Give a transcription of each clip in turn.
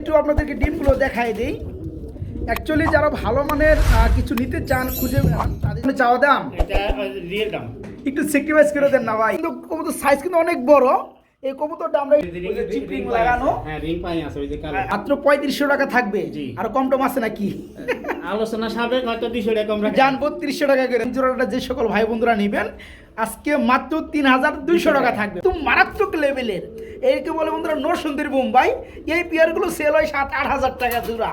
একটু আপনাদেরকে ডিমগুলো দেখাই দিই। অ্যাকচুয়ালি যারা ভালো মানের কিছু নিতে চান খুঁজে তাদের চাওয়া দাম? দাম। একটু সেক্রিফাইস করে দেন না ভাই। কিন্তু কবুতর সাইজ কিন্তু অনেক বড়। এই কবুতরটা আমরা চিপিং লাগানো। হ্যাঁ রিং পাই আছে ওই যে কালো। মাত্র পঁয়ত্রিশশো টাকা থাকবে। আর কম টম আছে নাকি? আলোচনা সাবেক হয়তো দুশো টাকা কম রাখা যান বত্রিশশো টাকা করে। জোড়াটা যে সকল ভাই বন্ধুরা নেবেন আজকে মাত্র তিন হাজার দুইশো টাকা থাকবে। তো মারাত্মক লেভেলের এইকে বলে বন্ধুরা নরসুন্দরী মুম্বাই। এই পেয়ারগুলো সেল হয় সাত, আট হাজার টাকা জোড়া।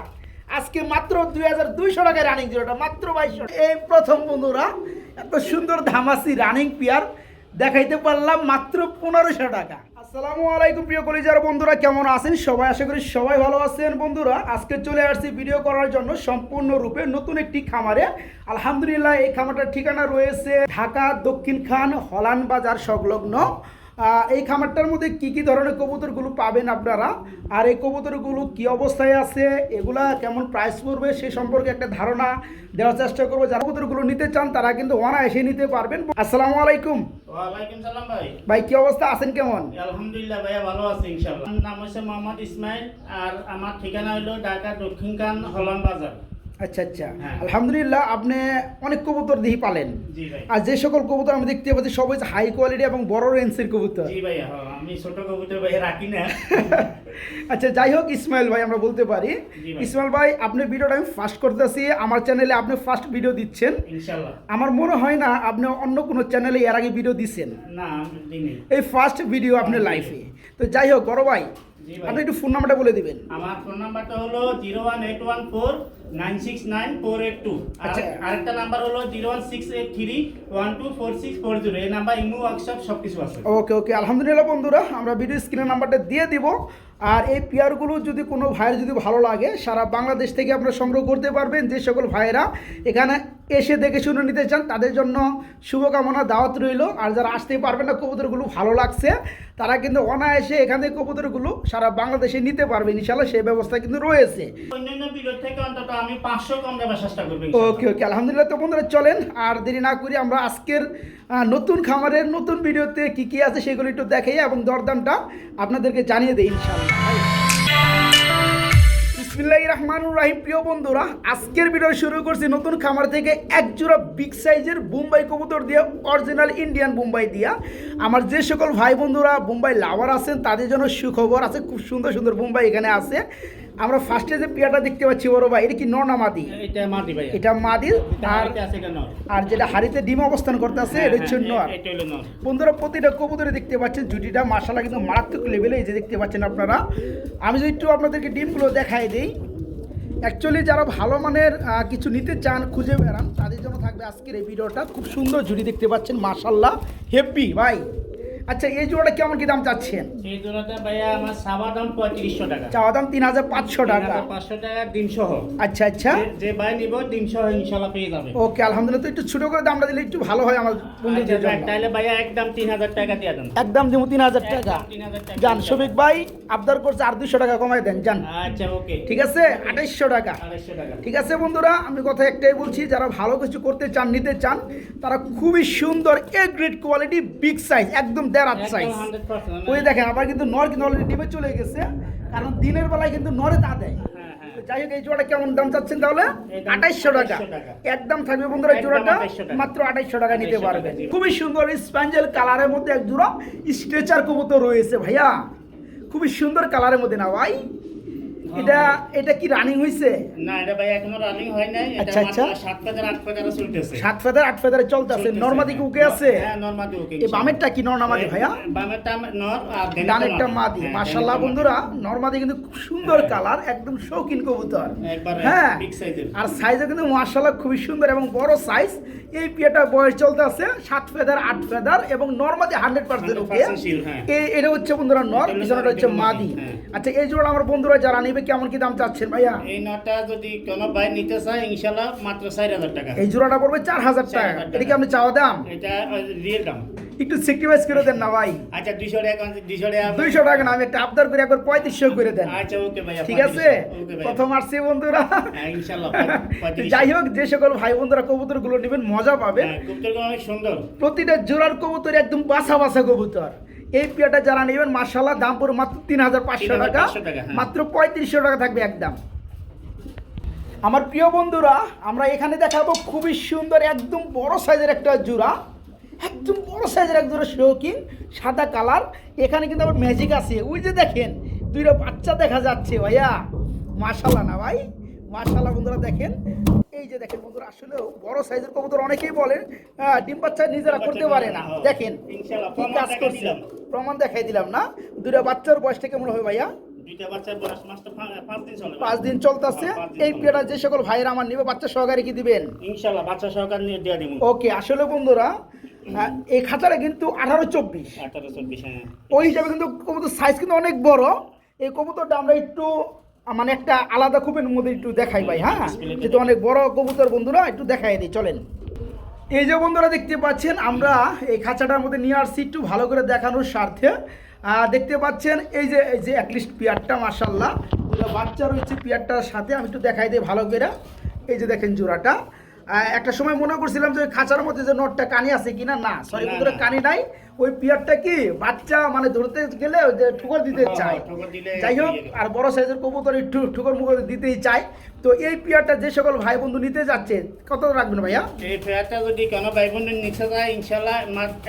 আজকে মাত্র দুই হাজার দুইশো টাকায় রানিং জোড়াটা, মাত্র বাইশশো এই প্রথম বন্ধুরা, এত সুন্দর ধামাসি রানিং পেয়ার দেখাইতে পারলাম মাত্র পনেরোশো টাকা। আসসালামু আলাইকুম প্রিয় কলিজার বন্ধুরা, কেমন আছেন? সবাই আশা করি সবাই ভালো আছেন। বন্ধুরা, আজকে চলে আসছি ভিডিও করার জন্য সম্পূর্ণরূপে নতুন একটি খামারে। আলহামদুলিল্লাহ, এই খামারটার ঠিকানা রয়েছে ঢাকা দক্ষিণ খান হলান বাজার সংলগ্ন এই খামারটার মধ্যে কি কি ধরনের কবুতরগুলো পাবেন আপনারা? আর এই কবুতরগুলো কি অবস্থায় আছে? এগুলা কেমন প্রাইস পড়বে? সে সম্পর্কে একটা ধারণা দেওয়ার চেষ্টা করব। যারা কবুতরগুলো নিতে চান তারা কিন্তু ওনা এসে নিতে পারবেন। আসসালামু আলাইকুম। ভাই। ভাই কি অবস্থা? আছেন কেমন? আলহামদুলিল্লাহ ভাইয়া ভালো আছি ইনশাআল্লাহ। নাম হচ্ছে মোহাম্মদ ইসমাইল আর আমার ঠিকানা হলো ঢাকা দক্ষিণকান হলাম বাজার। আচ্ছা আচ্ছা। হ্যাঁ। আলহামদুলিল্লাহ আপনি অনেক কবুতর দিহি পালেন। আর যে সকল কবুতর আমি দেখতে পাচ্ছি সব হচ্ছে হাই কোয়ালিটি এবং বড় রেঞ্জের কবুতর। জি হ্যাঁ, আমি ছোট কবুতর ভাইয়া রাখি না। আচ্ছা যাই হোক ইসমাইল ভাই আমরা বলতে পারি। ইসমাইল ভাই আপনি ভিডিওটা আমি ফার্স্ট করতেছি। আমার চ্যানেলে আপনি ফার্স্ট ভিডিও দিচ্ছেন। ইনশাআল্লাহ। আমার মনে হয় না আপনি অন্য কোনো চ্যানেলে এর আগে ভিডিও দিচ্ছেন না এই ফার্স্ট ভিডিও আপনার লাইফে তো যাই হোক বড় ভাই ভাই। আপনি একটু ফোন নাম্বারটা বলে দিবেন। আমার ফোন নাম্বারটা হলো zero one eight one four আচ্ছা। আরেকটা নাম্বার হলো zero one six eight three one two four six four zero. এই নাম্বার ইমো ওয়ার্কশপ সব কিছু আছে। ওকে ওকে আলহামদুলিল্লাহ বন্ধুরা আমরা ভিডিও স্ক্রিনের নাম্বারটা দিয়ে দিব। আর এই পেয়ারগুলো যদি কোনো ভাইয়ের যদি ভালো লাগে সারা বাংলাদেশ থেকে আপনারা সংগ্রহ করতে পারবেন। যে সকল ভাইয়েরা এখানে এসে দেখে শুনে নিতে চান তাদের জন্য শুভকামনা দাওয়াত রইল। আর যারা আসতে পারবেন না কবুতরগুলো ভালো লাগছে তারা কিন্তু অনায়াসে এখান থেকে কবুতরগুলো সারা বাংলাদেশে নিতে পারবে ইনশাল্লাহ সেই ব্যবস্থা কিন্তু রয়েছে। ওকে ওকে আলহামদুলিল্লাহ। তো বন্ধুরা চলেন আর দেরি না করি আমরা আজকের নতুন খামারের নতুন ভিডিওতে কি কি আছে সেগুলো একটু দেখাই এবং দরদামটা আপনাদেরকে জানিয়ে দিই ইনশাআল্লাহ। বিসমিল্লাহ প্রিয় বন্ধুরা, আজকের ভিডিও শুরু করছি নতুন খামার থেকে এক জোড়া বিগ সাইজের বোম্বাই কবুতর দিয়ে অরিজিনাল ইন্ডিয়ান বোম্বাই দিয়া। আমার যে সকল ভাই বন্ধুরা বোম্বাই লাভার আছেন, তাদের জন্য সুখবর আছে। খুব সুন্দর সুন্দর বোম্বাই এখানে আছে। আমরা ফার্স্টে যে পিয়াটা দেখতে পাচ্ছি বড় ভাই এটা কি এটা মাটি ভাই এটা মাদির আর নর। আর যেটা হাড়িতে ডিম অবস্থান করতে আছে এটা হচ্ছে নর। হ্যাঁ, হলো নর। বন্ধুরা প্রতিটা কবুতরে দেখতে পাচ্ছেন জুটিটা মার্শাল্লাহ কিন্তু মারাত্মক লেভেলে এই যে দেখতে পাচ্ছেন আপনারা। আমি যদি একটু আপনাদেরকে ডিমগুলো দেখাই দিই অ্যাকচুয়ালি যারা ভালো মানের কিছু নিতে চান খুঁজে বেড়ান তাদের জন্য থাকবে আজকের এই ভিডিওটা। খুব সুন্দর জুটি দেখতে পাচ্ছেন মার্শাল্লাহ হেভি ভাই। আচ্ছা এই জোড়াটা কেমন কি দাম চাচ্ছেন? এই জোড়াটা ভাইয়া আমার সাবা দাম পঁয়ত্রিশশো টাকা। চাওয়া দাম তিন হাজার পাঁচশো টাকা। পাঁচশো টাকা ডিম সহ আচ্ছা আচ্ছা। যে- ভাই নিব ডিম সহ ইনশাল্লাহ পেয়ে যাবে। ওকে আলহামদুলিল্লাহ। তো একটু ছোটো করে দামটা দিলে একটু ভালো হয় আমার বন্ধুদের আচ্ছা, জন্য। তাহলে ভাইয়া একদম তিন হাজার টাকা দিয়ে দেন। একদম দেবো তিন হাজার টাকা। 3,000 টাকা। শফিক ভাই আবদার করছে আর দুশো টাকা কমাই দেন যান। আচ্ছা ওকে। ঠিক আছে? আঠাইশশো টাকা। আড়াইশো টাকা। ঠিক আছে বন্ধুরা আমি কথা একটাই বলছি যারা ভালো কিছু করতে চান নিতে চান তারা খুবই সুন্দর A grade quality big size একদম সাইজ ওই দেখেন আবার কিন্তু নর কিন্তু অলরেডি ডিমে চলে গেছে কারণ দিনের বেলায় কিন্তু নরে তা দেয়। হ্যাঁ, হ্যাঁ। যাই হোক এই জোড়াটা কেমন দাম চাচ্ছেন তাহলে? আঠাইশশো টাকা। একদম থাকবে বন্ধুরা জোড়াটা মাত্র আঠাইশশো টাকা নিতে 2800 পারবেন। খুবই সুন্দর স্প্যাঞ্জেল কালারের মধ্যে এক জোড়া স্ট্রেচার কবুতর রয়েছে ভাইয়া। খুবই সুন্দর কালারের মধ্যে না ভাই? এটা এটা কি রানিং হয়েছে না এটা ভাই এখনও রানিং হয় নাই। এটা আচ্ছা, আচ্ছা। সাত ফেদার আট ফেদার চলতেছে। সাত ফেদার আট ফেদারে চলতেছে। চলতেছে, নর্মাদি কি হ্যাঁ। উকে আছে? হ্যাঁ নরমাদি ওকে এই বামেরটা কি নর্মাদি ভাইয়া? বামেরটা নর আর ডানেরটা মাদি। হ্যাঁ, মাশাল্লাহ বন্ধুরা নর্মাদি কিন্তু খুব সুন্দর কালার একদম শৌখিন কবুতর। একবারে হ্যাঁ। আর সাইজও কিন্তু মাশাল্লাহ খুবই সুন্দর এবং বড় সাইজ এই পিয়াটা বয়স চলতে আছে সাত ফেদার আট ফেদার এবং normally hundred percent okay 100% seal। এই- এটা হচ্ছে বন্ধুরা নর পিছনটা হচ্ছে মাদি, হ্যাঁ। আচ্ছা এই জোড়া আমার বন্ধুরা যারা নিবে কেমন কি দাম চাচ্ছেন ভাইয়া? এই নটা যদি কোনো ভাই নিতে চায় ইনশাল্লাহ মাত্র চার হাজার টাকা। এই জোড়াটা পড়বে চার হাজার টাকা। 4,000 টাকা। এটা কি আপনি চাওয়া দাম? এটা রিয়েল দাম। একটু সেক্রিফাইস করে দেন না ভাই। আচ্ছা দুইশো টাকা দুইশো টাকা দুইশো টাকা না আমি একটা আবদার করে একবার পঁয়ত্রিশশো করে দেন। আচ্ছা ওকে ভাইয়া ঠিক আছে? প্রথম আসছে বন্ধুরা। হ্যাঁ ইনশাল্লাহ যাই হোক যে সকল ভাই বন্ধুরা কবুতরগুলো নেবেন মজা পাবেন। হ্যাঁ কবুতরগুলো অনেক সুন্দর। প্রতিটা জোড়ার কবুতর একদম বাসা বাসা কবুতর। এই পেয়ারটা যারা নেবেন মার্শাল্লাহ দাম পড়বে মাত্র তিন হাজার পাঁচশো টাকা। 3,500 টাকা, হ্যাঁ। মাত্র পঁয়ত্রিশশো টাকা থাকবে একদম। আমার প্রিয় বন্ধুরা আমরা এখানে দেখাবো খুবই সুন্দর একদম বড় সাইজের একটা জোড়া। একদম বড় সাইজের এক জোড়া শৌকিং সাদা কালার। এখানে কিন্তু আবার ম্যাজিক আছে। ওই যে দেখেন দুইটা বাচ্চা দেখা যাচ্ছে ভাইয়া। মাশাল্লাহ না ভাই? মাশাল্লাহ বন্ধুরা দেখেন। এই যে দেখেন বন্ধুরা আসলেও বড় সাইজের কবুতর অনেকেই বলেন ডিম বাচ্চা নিজেরা করতে পারে না। দেখেন কি কাজ করছে। প্রমাণ দেখাই দিলাম না। দুইটা বাচ্চার বয়সটা কেমন হবে ভাইয়া? পাঁচ দিন চলে। চলতেছে। এই। পেয়ারা যে সকল ভাইয়েরা আমার নিবে বাচ্চা সহকারে কি দিবেন? ইনশাল্লাহ বাচ্চা সহকার নিয়ে দিয়ে দিব। ওকে আসলে বন্ধুরা এই খাঁচাটা কিন্তু আঠারো চব্বিশ। আঠারো চব্বিশ হ্যাঁ। ওই হিসাবে কিন্তু কবুতর সাইজ কিন্তু অনেক বড়। এই কবুতরটা আমরা একটু মানে একটা আলাদা খুবের মধ্যে একটু দেখাই ভাই হ্যাঁ? যেহেতু অনেক বড় কবুতর বন্ধুরা একটু দেখাই দিই চলেন। এই যে বন্ধুরা দেখতে পাচ্ছেন আমরা এই খাঁচাটার মধ্যে নিয়ে আসছি একটু ভালো করে দেখানোর স্বার্থে। দেখতে পাচ্ছেন এই যে এই যে অ্যাটলিস্ট পিয়ারটা মাসাল্লাহ বাচ্চা রয়েছে পিয়ারটার সাথে আমি একটু দেখাই দিই ভালো করে। এই যে দেখেন জোড়াটা। একটা সময় মনে করছিলাম যে ওই খাঁচার মধ্যে যে নটটা কানি আছে কিনা? না সরি বন্ধুরা কানি নাই। ওই পিয়ারটা কি? বাচ্চা মানে ধরতে গেলে যে ঠুকর দিতে হ্যাঁ, চায়। যাই হোক আর বড় সাইজের কবুতর একটু ঠুকর মুখর দিতেই চায়। তো এই পেয়ারটা যে সকল ভাই বন্ধু নিতে যাচ্ছে কত রাখবেন ভাইয়া? এই ফেয়ারটা যদি কোনো ভাই বোনের নিচে যায় ইনশাল্লাহ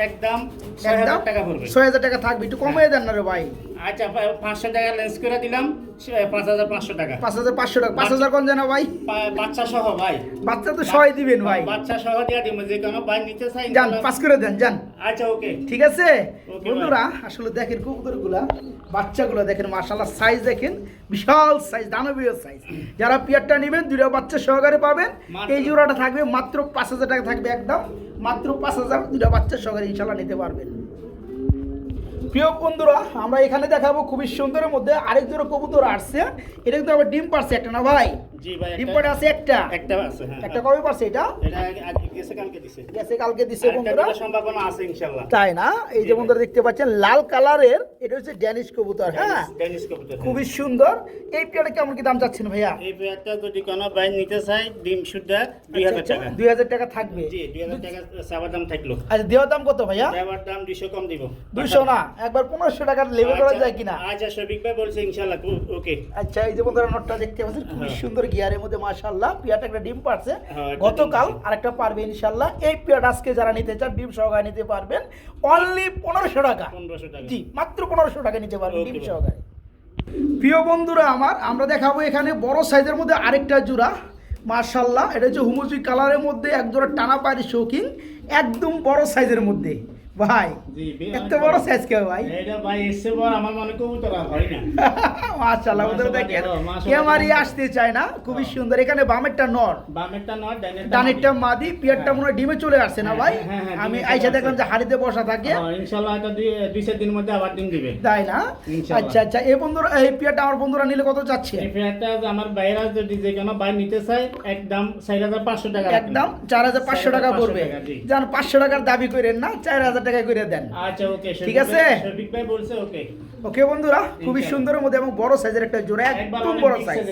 একদম ছয় হাজার টাকা পড়বে। ছয় হাজার টাকা থাকবে একটু কমিয়ে দেন না রে ভাই। আচ্ছা পাঁচশো টাকা লেন্স করে দিলাম পাঁচ হাজার পাঁচশো টাকা। পাঁচ হাজার পাঁচশো টাকা। পাঁচ হাজার কোন জানা ভাই। বাচ্চা সহ ভাই। বাচ্চা তো সবাই দিবেন ভাই। বাচ্চা সহ দিয়ে দিব যে কোনো ভাই নিতে চাই যান পাস করে দেন যান। আচ্ছা ওকে। ঠিক আছে? বন্ধুরা আসলে দেখেন কবুতরগুলা বাচ্চাগুলো দেখেন মাশাল্লাহ সাইজ দেখেন। বিশাল সাইজ দানবীয় সাইজ যারা পিয়ারটা নেবেন দুটো বাচ্চা সহকারে পাবেন। এই জোড়াটা থাকবে মাত্র পাঁচ হাজার টাকা থাকবে একদম। মাত্র পাঁচ হাজার দুটো বাচ্চা সহকারে ইনশাল্লাহ নিতে পারবেন। প্রিয় বন্ধুরা আমরা এখানে দেখাবো খুবই সুন্দরের মধ্যে আরেক জোড়া কবুতর আসছে। এটা কিন্তু আবার ডিম পারছে একটা না ভাই? জি ভাই ডিম একটা- পাড়ে আছে একটা। একটা আছে হ্যাঁ। একটা কবে পারছে এটা? এটা আগে- আগে গেছে কালকে দিছে। গেছে কালকে দিছে বন্ধুরা। সম্ভাবনা আছে ইনশাল্লাহ তাই না? এই যে বন্ধুরা দেখতে পাচ্ছেন লাল কালারের এটা হচ্ছে ড্যানিশ কবুতর হ্যাঁ? কবুতর হ্যাঁ। খুবই সুন্দর। এই পেয়ারটা কেমন কি দাম চাচ্ছেন ভাইয়া? এই পেয়ারটা যদি কোনো ভাই নিতে চাই ডিম হাজার টাকা। দুই হাজার টাকা থাকবে। জি টাকা দাম থাকল। আচ্ছা দেওয়ার দাম কত ভাইয়া? চাবার দাম দুইশো কম দিব। দুইশো না? একবার পনেরোশো টাকার লেবে করা আচ্ছা, যায় কিনা? আচ্ছা শফিক ভাই বলছে ইনশাল্লাহ ওকে। আচ্ছা এই যে বন্ধুরা নোটটা দেখতে পাচ্ছেন খুবই হ্যাঁ। সুন্দর গিয়ারের মধ্যে মাশাআল্লাহ পিয়াটা একটা ডিম পারছে। হ্যাঁ, গতকাল। আরেকটা পারবে ইনশাআল্লাহ। এই পিয়াটা আজকে যারা নিতে চান ডিম সহকারে নিতে পারবেন। অনলি পনেরোশো টাকা। পনেরোশো টাকা। জি মাত্র পনেরোশো টাকা নিতে পারবেন ডিম। সহকারে। প্রিয় বন্ধুরা আমার আমরা দেখাবো এখানে বড় সাইজের মধ্যে আরেকটা জোড়া। মার্শাল্লাহ এটা হচ্ছে হুমুচি কালারের মধ্যে এক জোড়া টানা পায়ের শৌখিন একদম বড় সাইজের মধ্যে। ভাই এত বড় সাইজ কেউ ভাই? আসতে চায় না খুবই সুন্দর। এখানে বামেরটা নর। ডানেরটা মাদি পিয়ারটা মনে ডিমে চলে আসছে না ভাই? আমি আইসা দেখলাম যে হাড়িতে বসা থাকে। তাই না? আচ্ছা আচ্ছা এই বন্ধুরা এই পিয়ারটা আমার বন্ধুরা নিলে কত চাচ্ছে? আমার বাইরে যদি কেন ভাই নিতে চাই একদম 4500 টাকা একদম 4500 টাকা পড়বে। জান পাঁচশো টাকার দাবি করেন না 4000 দেখা করে দেন। আচ্ছা ওকে ঠিক আছে? শফিক ভাই বলছে ওকে ওকে বন্ধুরা খুবই সুন্দর মধ্যে এবং বড় সাইজের একটা জোড়া একদম বড় সাইজ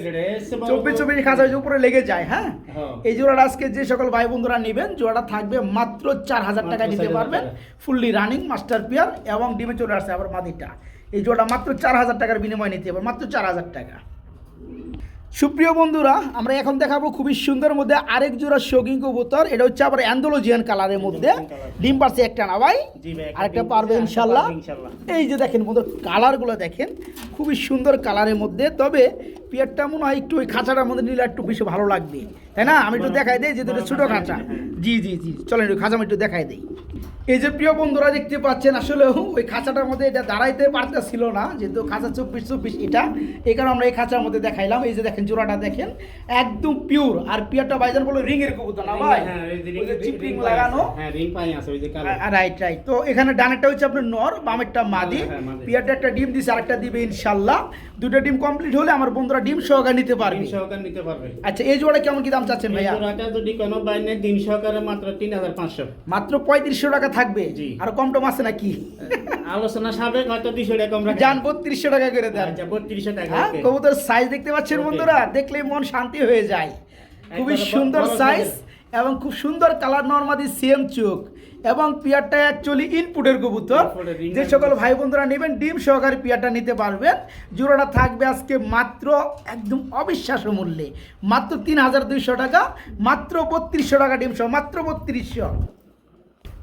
চব্বিশ চব্বিশ খাঁচার উপরে লেগে যায় হ্যাঁ? হ্যাঁ? এই জোড়াটা আজকে যে সকল ভাই বন্ধুরা নেবেন জোড়াটা থাকবে মাত্র চার হাজার টাকা নিতে পারবেন। ফুললি রানিং মাস্টার পিয়ার এবং ডিমে চলে আসছে আবার মাদিটা। এই জোড়া মাত্র চার হাজার টাকার বিনিময়ে নিতে পারবেন মাত্র চার হাজার টাকা। সুপ্রিয় বন্ধুরা আমরা এখন দেখাবো খুবই সুন্দর মধ্যে আরেক জোড়া শোকিং কবুতর। এটা হচ্ছে আবার অ্যান্ডোলজিয়ান কালারের মধ্যে। ডিম পারছে একটা না ভাই? আরেকটা পারবে ইনশাল্লাহ। এই যে দেখেন বন্ধু কালারগুলো দেখেন খুবই সুন্দর কালারের মধ্যে। তবে পিয়ারটা মনে হয় একটু ওই খাঁচাটার মধ্যে নিলে একটু বেশি ভালো লাগবে। তাই না? আমি একটু দেখাই দিই যে দুটো ছোটো খাঁচা। জি জি জি। চলেন একটু খাঁচা আমি একটু দেখাই দিই। এই যে প্রিয় বন্ধুরা দেখতে পাচ্ছেন আসলে ওই খাঁচাটার মধ্যে এটা দাঁড়াইতে পারতেছিল না যেহেতু খাঁচা চব্বিশ চব্বিশ এটা এই কারণে আমরা এই খাঁচার মধ্যে দেখাইলাম। এই যে দেখেন জোড়াটা দেখেন একদম পিওর আর পিয়ারটা বাইজান বলো রিং এর কবুতর না ভাই? হ্যাঁ, লাগানো। আছে। হ্যাঁ। রাইট রাইট তো এখানে ডানেরটা হচ্ছে আপনার নর বামেরটা মাদি। হ্যাঁ, মাদি। পিয়ারটা একটা ডিম দিছে আরেকটা দিবে ইনশাল্লাহ দুটো ডিম কমপ্লিট হলে আমার বন্ধুরা ডিম সহকারে নিতে পারবে। ডিম সহকারে নিতে পারবে। আচ্ছা এই জোড়া কেমন কি দাম চাচ্ছেন ভাইয়া। রাখা যদি কোনো বাইনে সহকারে মাত্র 3500 মাত্র পঁয়ত্রিশশো টাকা থাকবে? জি। আর কম টম আছে নাকি? আলোচনা সাবেক হয়তো 200 টাকা কম যান বত্রিশশো টাকা করে দেন। আচ্ছা, 3200 টাকা, হ্যাঁ। কবুতর সাইজ দেখতে পাচ্ছেন বন্ধুরা? দেখলে মন শান্তি হয়ে যায়। খুবই সুন্দর সাইজ এবং খুব সুন্দর কালার নর্মাদি সেম চোখ। এবং পিয়ারটা অ্যাকচুয়ালি ইনপুটের কবুতর। যে সকল ভাই বন্ধুরা নেবেন ডিম সহকারে পিয়ারটা নিতে পারবেন। জোড়াটা থাকবে আজকে মাত্র একদম অবিশ্বাস্য মূল্যে। মাত্র তিন হাজার দুইশো টাকা মাত্র বত্রিশশো টাকা ডিম সহ মাত্র বত্রিশশো।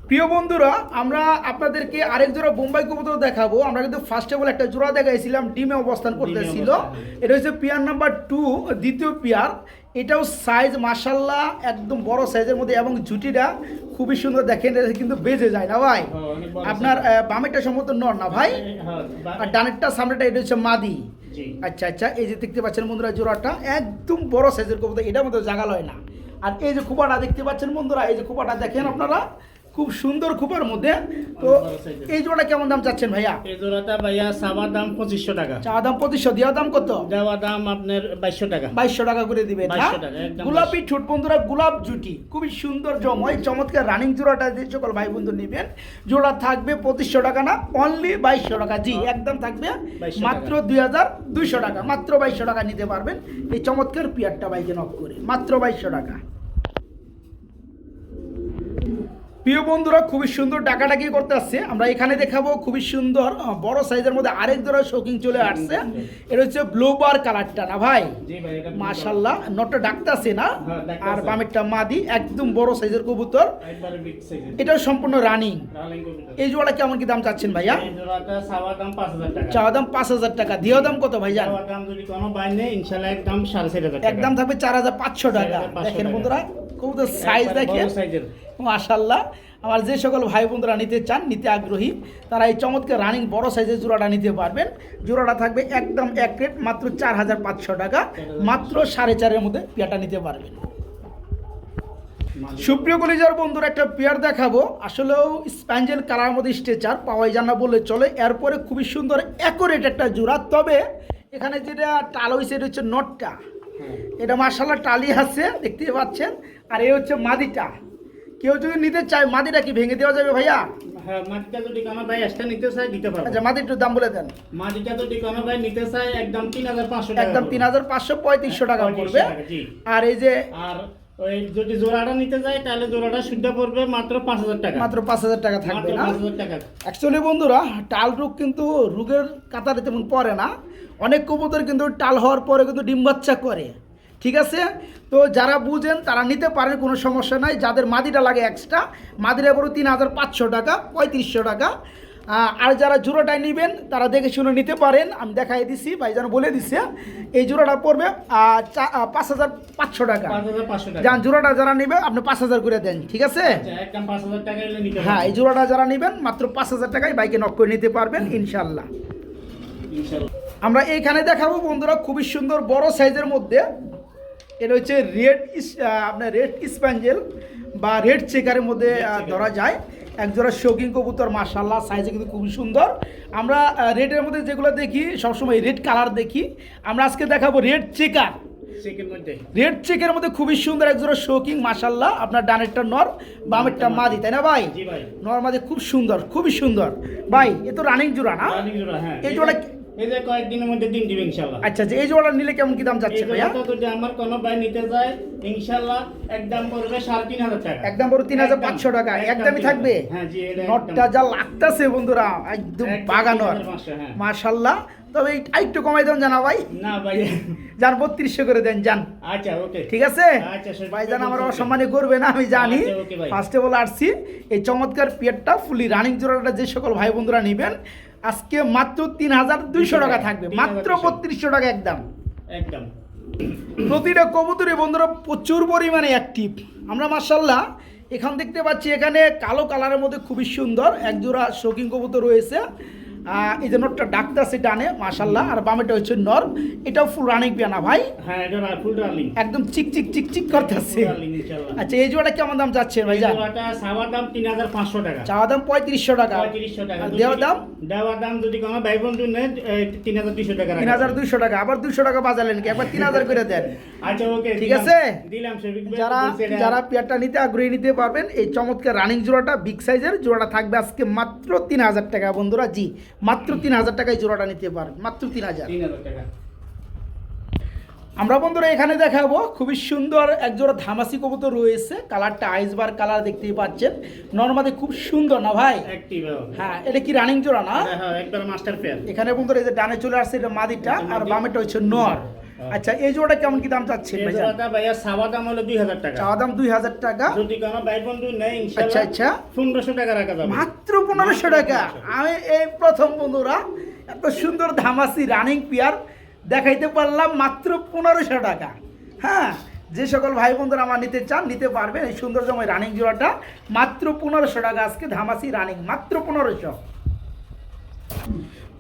প্রিয় বন্ধুরা আমরা আপনাদেরকে আরেক জোড়া বোম্বাই কবুতর দেখাবো। আমরা কিন্তু ফার্স্টে বলে একটা জোড়া দেখাইছিলাম ডিমে অবস্থান করতেছিল। এটা হচ্ছে পিয়ার নাম্বার টু দ্বিতীয় পিয়ার। এটাও সাইজ মাসাল্লাহ একদম বড় সাইজের মধ্যে এবং জুটিটা খুবই সুন্দর। দেখেন এটা কিন্তু বেজে যায় না ভাই? হ্যাঁ, আপনার বামেরটা সম্ভবত নর না ভাই? হ্যাঁ, আর ডানেরটা সামনেটা এটা হচ্ছে মাদি। আচ্ছা আচ্ছা এই যে দেখতে পাচ্ছেন বন্ধুরা জোড়াটা একদম বড় সাইজের কবুতর এটার মধ্যে জাগাল হয় না। আর এই যে কুপাটা দেখতে পাচ্ছেন বন্ধুরা এই যে কুপাটা দেখেন আপনারা? খুব সুন্দর খোপার মধ্যে। তো। এই জোড়া কেমন দাম চাচ্ছেন ভাইয়া? এই জোড়াটা ভাইয়া সাবার দাম পঁচিশশো টাকা। চা দাম পঁচিশশো দেওয়া দাম কত? দেওয়া দাম আপনার বাইশশো টাকা। বাইশশো টাকা করে দিবেন 2200 টাকা, একদম গোলাপি ঠোঁট বন্ধুরা গোলাপ জুটি খুবই সুন্দর জময় চমৎকার রানিং জোড়াটা যে সকল ভাই বন্ধু নেবেন জোড়া থাকবে পঁচিশশো টাকা না অনলি বাইশশো টাকা। জি একদম থাকবে মাত্র দুই হাজার দুইশো টাকা মাত্র বাইশশো টাকা নিতে পারবেন। এই চমৎকার পিয়ারটা বাইকে নক করে মাত্র বাইশশো টাকা। প্রিয় বন্ধুরা খুবই সুন্দর ডাকাডাকি করতে আসছে। আমরা এখানে দেখাবো খুবই সুন্দর বড় সাইজের মধ্যে আরেক ধরা শৌকিং চলে আসছে। এটা হচ্ছে ব্লু বার কালারটা না ভাই? মাশাল্লাহ নটটা ডাকতাছে না। হ্যাঁ। আর বামেরটা মাদি একদম বড় সাইজের কবুতর। এটাও সম্পূর্ণ রানিং এই জোড়া কেমন কি দাম চাচ্ছেন ভাইয়া? এই জোড়াটা পাঁচ হাজার টাকা। চাওয়া দাম পাঁচ হাজার টাকা। দিয়েও দাম কত ইনশাল্লাহ একদম থাকবে চার হাজার পাঁচশো টাকা। 4,500 দেখেন। বন্ধুরা কবুতর সাইজ দেখেন। মাশাল্লাহ আমার যে সকল ভাই বোনরা নিতে চান নিতে আগ্রহী তারা এই চমৎকার রানিং বড় সাইজের জোড়াটা নিতে পারবেন। জোড়াটা থাকবে একদম এক রেট মাত্র চার হাজার পাঁচশো টাকা। মাত্র সাড়ে চারের মধ্যে পেয়ারটা নিতে পারবেন। সুপ্রিয় কলিজার বন্ধুরা একটা পেয়ার দেখাবো। আসলেও স্প্যাঞ্জেল কালার মধ্যে স্ট্রেচার পাওয়াই যায় না বললে চলে। এরপরে খুবই সুন্দর অ্যাকোরেট একটা জোড়া। তবে এখানে যেটা টাল হয়েছে এটা হচ্ছে নটটা। হ্যাঁ। এটা মার্শাল্লাহ টালি আছে দেখতে পাচ্ছেন। আর এই হচ্ছে মাদিটা। কেউ যদি নিতে চায় মাটিটা কি ভেঙে দেওয়া যাবে ভাইয়া? হ্যাঁ মাটিটা যদি কোনো ভাই এক্সট্রা নিতে চায় দিতে পারব। আচ্ছা একটু দাম বলে দেন। মাটিটা যদি কোনো ভাই নিতে চায় একদম তিন হাজার পাঁচশো টাকা একদম তিন হাজার পাঁচশো পঁয়ত্রিশশো টাকা পড়বে। আর এই যে আর ওই যদি জোড়াটা নিতে যায় তাহলে জোড়াটা শুদ্ধ পড়বে মাত্র পাঁচ হাজার টাকা। মাত্র পাঁচ হাজার টাকা থাকবে না? টাকা। অ্যাকচুয়ালি বন্ধুরা টাল রোগ কিন্তু রোগের কাতারে তেমন পড়ে না। অনেক কবুতর কিন্তু টাল হওয়ার পরে কিন্তু ডিম বাচ্চা করে। ঠিক আছে? তো যারা বুঝেন তারা নিতে পারেন কোনো সমস্যা নাই। যাদের মাদিটা লাগে এক্সট্রা মাদিরা বড় তিন হাজার পাঁচশো টাকা পঁয়ত্রিশশো টাকা। আর যারা জোড়াটাই নেবেন তারা দেখে শুনে নিতে পারেন। আমি দেখাই দিছি ভাইজান বলে দিছে এই জোড়াটা পড়বে পাঁচ হাজার পাঁচশো টাকা। যান জোড়াটা যারা নেবে আপনি পাঁচ হাজার করে দেন ঠিক আছে? আচ্ছা, হ্যাঁ এই জোড়াটা যারা নেবেন মাত্র পাঁচ হাজার টাকায় বাইকে নক করে নিতে পারবেন ইনশাল্লাহ আমরা এইখানে দেখাবো বন্ধুরা খুবই সুন্দর বড় সাইজের মধ্যে এটা হচ্ছে রেড আপনার রেড স্প্যাঞ্জেল বা রেড চেকারের মধ্যে ধরা যায়। একজোড়া শৌকিং কবুতর মাশাল্লাহ সাইজে কিন্তু খুবই সুন্দর। আমরা রেডের মধ্যে যেগুলো দেখি সবসময় রেড কালার দেখি। আমরা আজকে দেখাবো রেড চেকার। রেড চেকের মধ্যে খুবই সুন্দর একজোড়া শৌকিং মাশাল্লাহ আপনার ডানেরটা নর বামেরটা মাদি তাই না ভাই? জি ভাই। নর্মাদি খুব সুন্দর খুবই সুন্দর। ভাই এ তো রানিং জোড়া না? হ্যাঁ। এই জোড়া এই যে কয়েকদিনের মধ্যে দিন দিবে ইনশাল্লাহ আচ্ছা আচ্ছা এই জোড়া নিলে কেমন কি দাম যাচ্ছে ভাইয়া জোড়াটা যদি আমার কোনো ভাই নিতে যায় ইনশাল্লাহ একদম পড়বে টাকা। একদম একদমই থাকবে? হ্যাঁ জি এটা নটটা যা লাগতেছে বন্ধুরা একদম বাগানোর হ্যাঁ। মাশাল্লাহ তবে একটু কমাই দেন জানা ভাই। না ভাই। যান বত্রিশশো করে দেন যান। আচ্ছা ওকে। ঠিক আছে? ভাই জান আমার অসম্মানে করবে না আমি জানি। ফার্স্টে বলে আসছি। এই চমৎকার পিয়ারটা ফুলি রানিং জোড়াটা যে সকল ভাই বন্ধুরা নেবেন আজকে মাত্র তিন হাজার দুইশো টাকা থাকবে। মাত্র বত্রিশশো টাকা একদম। একদম। প্রতিটা কবুতরে বন্ধুরা প্রচুর পরিমাণে অ্যাক্টিভ আমরা মার্শাল্লাহ এখান দেখতে পাচ্ছি এখানে কালো কালারের মধ্যে খুবই সুন্দর। একজোড়া শৌখিন কবুতর রয়েছে। এই যে নটটা ডাকতেছে ডানে মার্শাল্লাহ আর বামেটা হচ্ছে নর এটাও ফুল রানিং পিয়ানা ভাই। হ্যাঁ এটা ফুল ডার্লিং একদম চিক চিক চিক চিক করতেছে। আচ্ছা এই জোড়াটা কেমন দাম যাচ্ছে ভাই? যান জোড়াটা সাবার দাম তিন হাজার পাঁচশো টাকা। চাওয়া দাম পঁয়ত্রিশশো টাকা। পঁয়ত্রিশশো টাকা। আর দেওয়ার দাম? দেওয়ার দাম যদি কোনো ভাই বন্ধু নেয় তিন হাজার দুইশো টাকা তিন হাজার দুইশো টাকা। আবার দুইশো টাকা বাজালেন কি? একবার তিন হাজার করে দেন। আচ্ছা ওকে ঠিক আছে? দিলাম ভাই, যারা যারা পেয়ারটা নিতে আগ্রহী নিতে পারবেন এই চমৎকার রানিং জোড়াটা বিগ সাইজের জোড়াটা থাকবে আজকে মাত্র তিন হাজার টাকা বন্ধুরা। জি মাত্র তিন হাজার টাকায় জোড়াটা নিতে পারেন মাত্র তিন হাজার। আমরা বন্ধুরা এখানে দেখাবো খুবই সুন্দর একজোড়া ধামাসি কবুতর রয়েছে কালারটা আইসবার কালার দেখতেই পাচ্ছেন। নর্মালি খুব সুন্দর না ভাই? হ্যাঁ এটা কি রানিং জোড়া না? হ্যাঁ পেয়ার এখানে বন্ধুরা এই যে ডানে চলে আসছে এটা মাদিটা আর। বামেটা হচ্ছে নর। আচ্ছা এই জোড়া কেমন কি দাম চাচ্ছেন ভাই জোড়াটা ভাইয়া সাবা দাম হলো দুই হাজার টাকা। চাওয়া দাম দুই হাজার টাকা? যদি কোনো ভাই বন্ধু নেই আচ্ছা আচ্ছা। পনেরোশো টাকা রাখা যাবে। মাত্র পনেরোশো টাকা। আমি এই প্রথম বন্ধুরা এত সুন্দর ধামাসি রানিং পেয়ার দেখাইতে পারলাম মাত্র পনেরোশো টাকা। হ্যাঁ যে সকল ভাই বন্ধুরা আমার নিতে চান নিতে পারবেন এই সুন্দর সময় রানিং জোড়াটা। মাত্র পনেরোশো টাকা আজকে ধামাসি রানিং মাত্র পনেরোশো।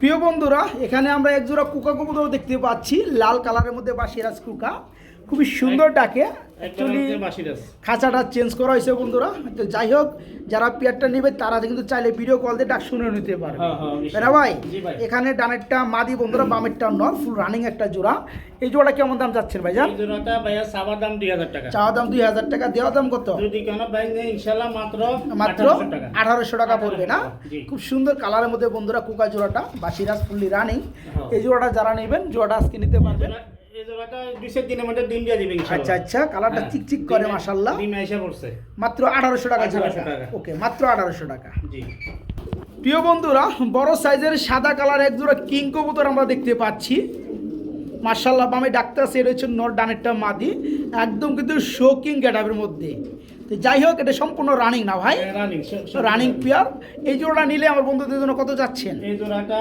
প্রিয় বন্ধুরা এখানে আমরা একজোড়া কুকা কবুতর দেখতে পাচ্ছি লাল কালারের মধ্যে বাসিরাজ কুকা। খুবই সুন্দর ডাকে। অ্যাকচুয়ালি খাঁচাটা চেঞ্জ করা হয়েছে বন্ধুরা। তো যাই হোক যারা পেয়ারটা নেবে তারা কিন্তু চাইলে ভিডিও কল দিয়ে ডাক শুনে নিতে পারবে। হ্যাঁ, হ্যাঁ। বেরা ভাই ভাই। এখানে ডানেরটা মাদি বন্ধুরা বামেরটা নর ফুল রানিং একটা জোড়া। এই জোড়া কেমন দাম যাচ্ছেন ভাইজান? এই জোড়াটা ভাইয়া সাবা দাম দুই হাজার টাকা। চাওয়া দাম দুই হাজার টাকা দেওয়া দাম কত? যদি কোনো ভাই ইনশাল্লাহ মাত্র মাত্র 1800 টাকা। আঠারোশো টাকা পড়বে না? খুব সুন্দর কালারের মধ্যে বন্ধুরা কুকা জোড়াটা বাসিরাজ ফুল্লি রানিং হ্যাঁ। এই জোড়াটা যারা নেবেন জোড়াটা আজকে নিতে পারবেন। ইনশাল্লাহ আচ্ছা আচ্ছা কালারটা হ্যাঁ। চিকচিক করে মাত্র আঠারোশো টাকা 1800 জোড়াটা টাকা। ওকে মাত্র আঠারোশো টাকা। জি। প্রিয় বন্ধুরা বড় সাইজের সাদা কালার এক জোড়া কিং কবুতর আমরা দেখতে পাচ্ছি। মার্শাল্লাহ বামে ডাক্তার সে রয়েছে নর ডানেরটা মাদি। একদম কিন্তু শোকিং গেটাপের মধ্যে। তো যাই হোক এটা সম্পূর্ণ রানিং না ভাই। রানিং রানিং পেয়ার এই জোড়া নিলে আমার বন্ধুদের জন্য কত যাচ্ছেন? এই জোড়াটা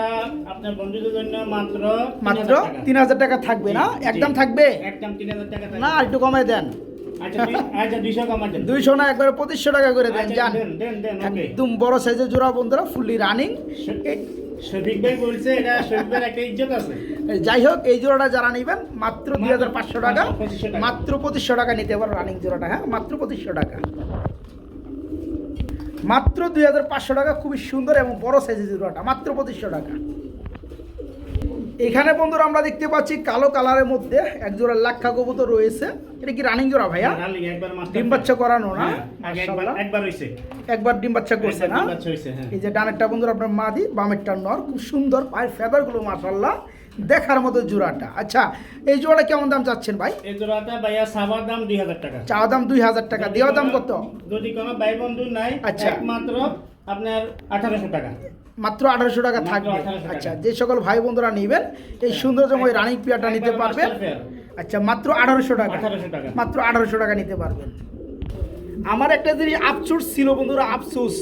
আপনার বন্ধুদের জন্য মাত্র মাত্র 3000 টাকা। তিন হাজার টাকা থাকবে না? একদম থাকবে? একদম তিন হাজার টাকা। না একটু কমাই দেন। আচ্ছা আচ্ছা দুইশো না একবারে পঁচিশশো টাকা করে দেন আচ্ছা, যান। একদম বড় সাইজের জোড়া বন্ধুরা ফুললি রানিং শফিক ভাই বলছে এটা শফিক ভাইয়ের একটা ইজ্জত আছে। যাই হোক এই জোড়াটা যারা নেবেন মাত্র দুই হাজার পাঁচশো টাকা। টাকা। মাত্র পঁচিশশো টাকা নিতে পারো রানিং জোড়াটা হ্যাঁ? মাত্র পঁচিশশো টাকা। মাত্র দুই হাজার পাঁচশো টাকা খুবই সুন্দর এবং বড় সাইজের জোড়াটা মাত্র পঁচিশশো টাকা। এখানে বন্ধুরা আমরা দেখতে পাচ্ছি কালো কালারের মধ্যে এক জোড়া লাক্ষা কবুতর রয়েছে। এটা কি রানিং জোড়া ভাইয়া? ডিম বাচ্চা করানো না? হ্যাঁ, একবার ডিম বাচ্চা করছে না? হ্যাঁ। এই যে ডানেরটা বন্ধুরা আপনার মাদি বামেরটা নর খুব সুন্দর পায়ের ফেদারগুলো মাশাল্লাহ দেখার মতো জোড়াটা। আচ্ছা এই জোড়া কেমন দাম চাচ্ছেন ভাই? এই জোড়াটা ভাইয়া সাবার দাম দুই হাজার টাকা। চাওয়া দাম দুই হাজার টাকা। দেওয়া দাম কত? যদি কোনো ভাই বন্ধু নাই আচ্ছা। একমাত্র আপনার আঠারোশো টাকা। মাত্র আঠারোশো টাকা থাকবে। আচ্ছা যে সকল ভাই বন্ধুরা নেবেন এই সুন্দর সময় রানিং পিয়ারটা নিতে পারবেন। আচ্ছা মাত্র আঠারোশো টাকা। মাত্র আঠারোশো টাকা নিতে পারবেন। আমার একটা জিনিস আফসোস ছিল বন্ধুরা আফসোস।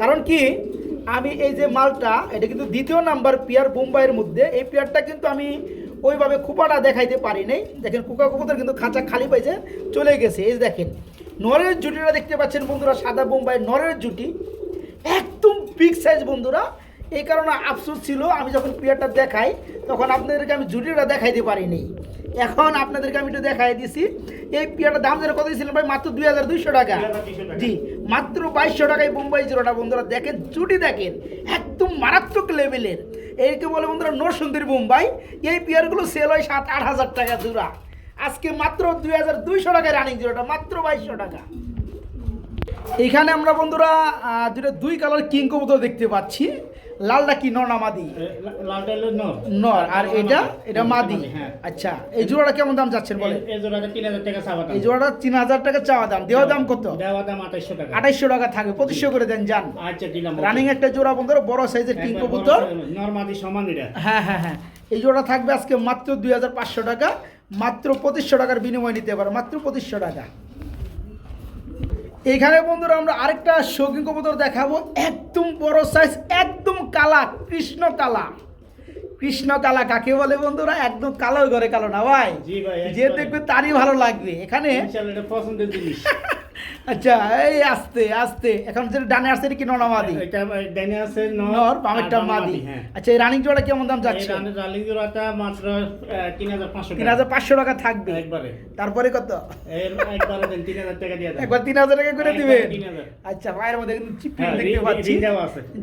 কারণ কি? আমি এই যে মালটা এটা কিন্তু দ্বিতীয় নাম্বার পিয়ার বোম্বাইয়ের মধ্যে। এই পিয়ারটা কিন্তু আমি ওইভাবে খুপাটা দেখাইতে পারি নাই। দেখেন কুকা কবুতর কিন্তু খাঁচা খালি পাইছে চলে গেছে। এই দেখেন নরের জুটিটা দেখতে পাচ্ছেন বন্ধুরা সাদা বোম্বাই নরের জুটি। একদম বিগ সাইজ বন্ধুরা। এই কারণে আফসোস ছিল আমি যখন পিয়ারটা দেখাই তখন আপনাদেরকে আমি জুটিটা দেখাইতে পারিনি। এখন আপনাদেরকে আমি একটু দেখাই দিছি। এই পিয়ারটার দাম যেন কত দিয়েছিলেন ভাই? মাত্র দুই হাজার দুইশো টাকা। জি মাত্র বাইশশো টাকায় বোম্বাই জোড়াটা বন্ধুরা। দেখেন জুটি দেখেন একদম মারাত্মক লেভেলের এইকে বলে বন্ধুরা নরসুন্দরী বোম্বাই এই পিয়ারগুলো সেল হয় সাত আট হাজার টাকা জোড়া। আজকে মাত্র দুই হাজার দুইশো টাকায় রানিং জোড়াটা মাত্র বাইশশো টাকা। এখানে আমরা বন্ধুরা দুটো দুই কালার কিং কবুতর দেখতে পাচ্ছি লালটা কি লা- লালটা হলো নর। নর আর এটা এটা মাদি। হ্যাঁ। আচ্ছা এই জোড়াটা কেমন দাম যাচ্ছেন বলে এই- জোড়াটা তিন হাজার টাকা সাবা দাম। এই জোড়াটা টাকা চাওয়া দাম। দেওয়া দাম কত? দেওয়া দাম আঠাইশশো টাকা। থাকবে। পঁচিশশো করে দেন যান। আচ্ছা দিলাম রানিং একটা জোড়া বন্ধুরা বড় সাইজের কিং একবার বড় কবুতর। সাইজ, নরমাদি সমান এটা। হ্যাঁ হ্যাঁ হ্যাঁ। এই জোড়া থাকবে আজকে মাত্র দুই হাজার পাঁচশো টাকা। মাত্র পঁচিশশো টাকার বিনিময় নিতে পারো মাত্র পঁচিশশো টাকা। এখানে বন্ধুরা আমরা আরেকটা শৌখিন কবুতর দেখাবো। একদম বড় সাইজ একদম কালা কৃষ্ণ কালা। কৃষ্ণ কালা কাকে বলে বন্ধুরা? একদম কালো ঘরে কালো না ভাই? যে দেখবে তারই ভালো লাগবে। এখানে পছন্দের জিনিস। আচ্ছা এই আস্তে আস্তে। এখন যেটা ডানে আসছে এটা কি এটা আছে নর নর বামেরটা মাদি হ্যাঁ। আচ্ছা এই রানিং জোড়া কেমন দাম যাচ্ছে? রালিং জোড়াটা মাত্র তিন হাজার পাঁচশো তিন হাজার পাঁচশো টাকা থাকবে। একবারে। তারপরে কত? এর একবারে দেন তিন হাজার টাকা দিয়ে একবার তিন হাজার টাকা করে দিবেন? আচ্ছা পায়ের মধ্যে কিন্তু চিপি হ্যাঁ, দেখতে পাচ্ছি।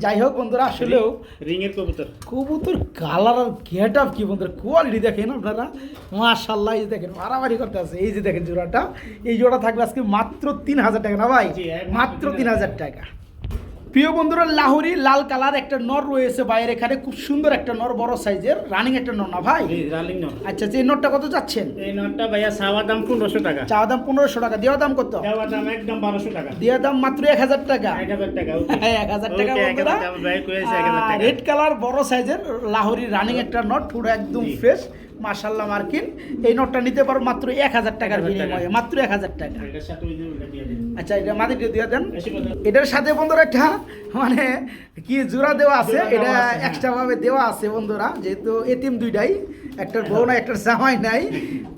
যাই হোক বন্ধুরা আসলেও রিং এর কবুতর। কবুতর কালার আর গেট আপ কি বন্ধুরা? কোয়ালিটি দেখেন আপনারা। মাশাল্লাহ এই যে দেখেন মারামারি করতে আছে এই যে দেখেন জোড়াটা। এই জোড়া থাকবে আজকে মাত্র তিন হাজার টাকা না ভাই? মাত্র তিন হাজার টাকা। প্রিয় বন্ধুরা লাহোরি লাল কালার একটা নর রয়েছে বাইরে এখানে। খুব সুন্দর একটা নর বড় সাইজের। রানিং একটা নর না ভাই? রালিং নট আচ্ছা আচ্ছা, এই নরটা কত যাচ্ছেন? এই নটটা ভাইয়া চাওয়া দাম পনেরোশো টাকা। চাওয়া দাম পনেরোশো টাকা। দেওয়া দাম কত? দেওয়া দাম একদম বারোশো টাকা। দেওয়া দাম মাত্র এক হাজার টাকা এক হাজার টাকা হ্যাঁ, হাজার টাকা এক হাজার টাকা। রেড কালার বড় সাইজের লাহোরি রানিং একটা নট পুরো একদম ফ্রেশ মার্শাল্লাহ মার্কিন এই নোটটা নিতে পারো মাত্র এক হাজার টাকার 1000 বিনিময়ে মাত্র এক হাজার টাকা। আচ্ছা এটা মাদিটা দিয়ে দেন। এটার সাথে বন্ধুরা একটা মানে কি জোড়া দেওয়া আছে এটা আছে, হ্যাঁ। এক্সট্রা ভাবে দেওয়া আছে বন্ধুরা যেহেতু এতিম দুইটাই একটার বউ নাই একটার জামাই নাই।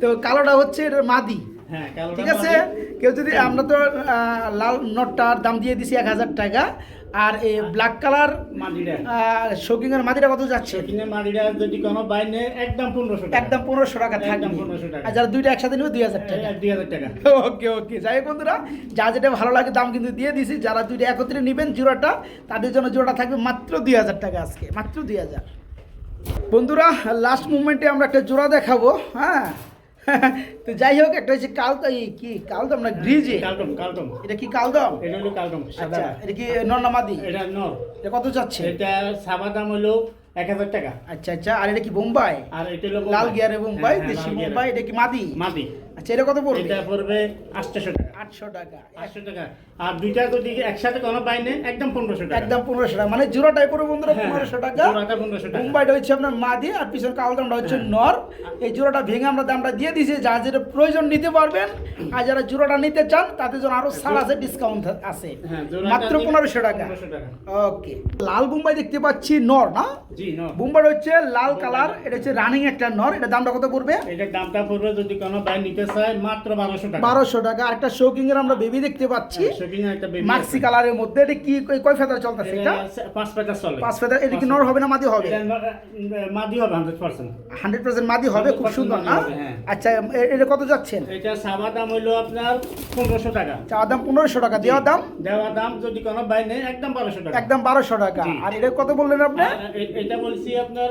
তো কালোটা হচ্ছে এটার মাদি। হ্যাঁ ঠিক আছে? কেউ যদি আমরা তো লাল নটটার দাম দিয়ে দিছি এক হাজার টাকা আর এই ব্ল্যাক কালার মাদিটা শোকিং এর মাদিটা কত যাচ্ছে? যদি কোনো বাইনে একদম পনেরোশো টাকা। একদম পনেরোশো টাকা থাকবে। একদম 1500 টাকা। আর যারা দুইটা একসাথে নেবে দুই হাজার টাকা। দুই হাজার টাকা। ওকে ওকে। যাই বন্ধুরা যা যেটা ভালো লাগে দাম কিন্তু দিয়ে দিছি। যারা দুইটা একত্রে নেবেন জোড়াটা তাদের জন্য জোড়াটা থাকবে মাত্র দুই হাজার টাকা আজকে মাত্র দুই হাজার। বন্ধুরা লাস্ট মুভমেন্টে আমরা একটা জোড়া দেখাবো হ্যাঁ? তো যাই হোক একটা হচ্ছে কাল এই কি কালদম না গ্রিজে? কালদম কালদম এটা কি কালদম এটা হলো কালদম সাদা। আচ্ছা এটা কি নন্নামাদি এটা নর। এটা কত যাচ্ছে? এটা সাবা দাম হলো এক হাজার টাকা। আচ্ছা আচ্ছা আর এটা কি বোম্বাই? আর এটা হলো লাল গিয়ারে বোম্বাই হ্যাঁ, হ্যাঁ, দেশি। বোম্বাই এটা কি মাদি? মাদি। আচ্ছা এটা কত পড়বে? এটা পড়বে আটশোশো টাকা। আটশো টাকা। আটশো টাকা। আর দুইটা যদি একসাথে কোনো একদম পনেরোশো টাকা। একদম পনেরোশো টাকা। মানে জোড়াটাই পড়বে বন্ধুরা হ্যাঁ, পনেরোশো টাকা। জোড়াটা 1500 টাকা। মুম্বাইটা হচ্ছে আপনার মাদি আর পিছন কালদামটা হচ্ছে নর। এই জোড়াটা ভেঙে আমরা দামটা দিয়ে দিয়েছি। যা যেটা প্রয়োজন নিতে পারবেন। আর যারা জোড়াটা নিতে চান তাদের জন্য আরও ছাড় আছে ডিসকাউন্ট আছে। হ্যাঁ, মাত্র পনেরোশো টাকা। ওকে। লাল মুম্বাই দেখতে পাচ্ছি নর না? জি হচ্ছে লাল কালার এটা হচ্ছে রানিং একটা নর। এটা দামটা কত পড়বে? এটার দামটা পড়বে যদি কোনো নিতে চায় মাত্র বারোশো টাকা। বারোশো টাকা। আর একটা শোকিং এর আমরা বেবি দেখতে পাচ্ছি। মাক্সি কালারের মধ্যে এটা কি কয়- ফেদার চলতেছে এটা পাঁচ পাতা চলে। পাঁচ ফেদার এটা কি নর হবে না মাদি হবে? মাদি হবে হান্ড্রেড পার্সেন্ট হান্ড্রেড পার্সেন্ট মাদি হবে খুব সুন্দর না? হ্যাঁ। আচ্ছা এটা কত যাচ্ছেন? এটা সাবা দাম হইল আপনার পনেরোশো টাকা। চাওয়া দাম পনেরোশো টাকা দেওয়া দাম? দেওয়া দাম যদি কোনো বাই নেই একদম বারোশো টাকা। একদম বারোশো টাকা। আর এটা কত বললেন আপনি? এটা বলছি আপনার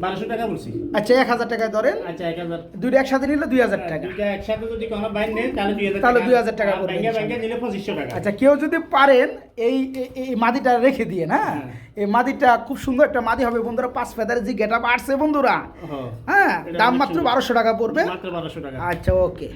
বারোশো টাকা বলছি। আচ্ছা এক হাজার টাকায় ধরেন। আচ্ছা এক হাজার। দুইটা একসাথে নিলে দুই হাজার টাকা। দুইটা একসাথে যদি কোনো বাইন নেই তাহলে দুই হাজার টাকা পঁচিশশো টাকা। আচ্ছা কেউ যদি পারেন এই এই- মাদিটা রেখে দিয়ে না হ্যাঁ। এই মাদিটা খুব সুন্দর একটা মাদি হবে বন্ধুরা পাঁচ ফেদারের যে গেট আপ আসছে বন্ধুরা হ্যাঁ। হ্যাঁ দাম মাত্র বারোশো টাকা পড়বে। মাত্র বারোশো টাকা। আচ্ছা ওকে।